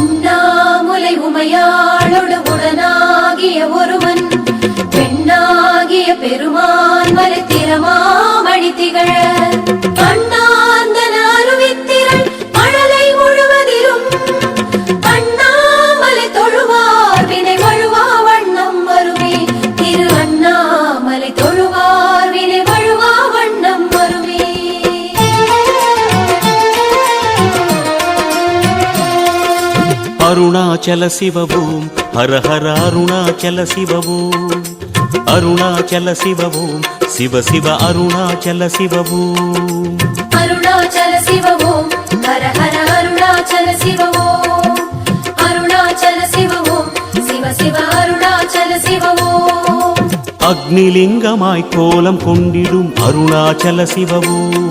உண்ணாமுலை உமையாளோடு உடனாகிய ஒருவன் பெண்ணாகிய பெருமான் மலை திறமாமணி திகழ. கண்ணா அருணாச்சல சிவபூம் ஹர ஹர அருணாச்சல சிவபூம் அருணாச்சல சிவபூம் சிவ சிவ அருணாச்சல சிவபூம் அருணாச்சல சிவவோம் ஹர ஹர அருணாச்சல சிவவோம் அருணாச்சல சிவவோம் சிவ சிவ அருணாச்சல சிவவோம் அக்னிலிங்கமாய் கோலம் கொண்டிடும் அருணாச்சல சிவபூம்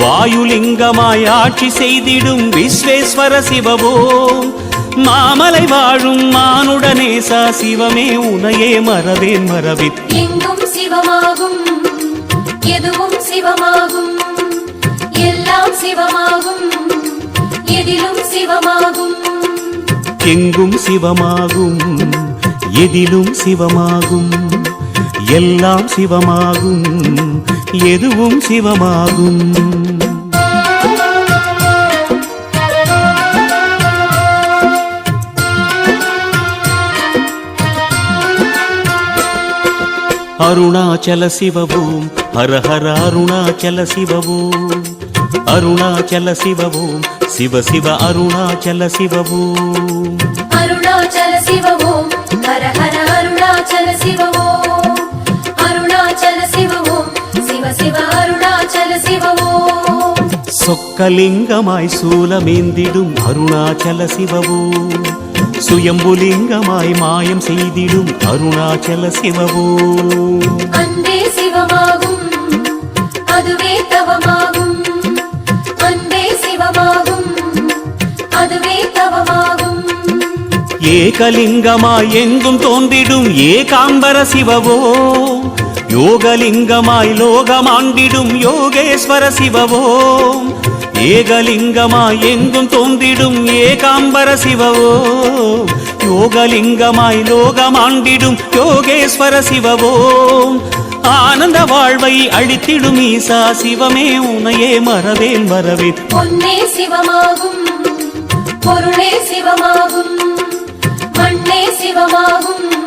வாயுலிங்கமாய் ஆட்சி செய்திடும் விஸ்வேஸ்வர சிவவோம் மாமலை வாழும் மானுடனேசா சிவமே உனையே மறவேன் மறவித். எங்கும் சிவமாகும் எதுவும் சிவமாகும் எல்லாம் சிவமாகும் எதிலும் சிவமாகும். எங்கும் சிவமாகும் எதிலும் சிவமாகும். எல்லாம் சிவமாகும் எதுவும் சிவமாகும். அருணாச்சல சிவவோம் ஹரஹர அருணாச்சல சிவவோம். அருணாச்சல சிவவோம் சிவ சிவ அருணாச்சல சிவவோம். அருணாச்சல சிவவோம் ஹர ஹர அருணாச்சல சிவவோம். சிவவோம் சொக்கலிங்கமாய் சூலமேந்திடும் அருணாச்சல சிவபூம் சுயம்புலிங்கமாய் மாயம் செய்திடும் அருணாச்சல சிவபூம் அன்பே சிவமாகும் அதுவே தவமாகும். அன்பே சிவமாகும் அதுவே தவமாகும். ஏகலிங்கமாய் எங்கும் தோன்றிடும் ஏகாம்பர சிவவோம் யோகலிங்கமாய் லோகமாண்டிடும் யோகேஸ்வர சிவவோம். ஏகலிங்கமாய் எங்கும் தோன்றிடும் ஏகாம்பர சிவவோம். யோகலிங்கமாய் லோகமாண்டிடும் யோகேஸ்வர சிவவோம். ஆனந்த வாழ்வை அழித்திடும் ஈசா சிவமே உனையே மறவேன் மறவேன் பொன்னே சிவமாகும் பொருளே சிவமாகும் மண்ணே சிவமாகும்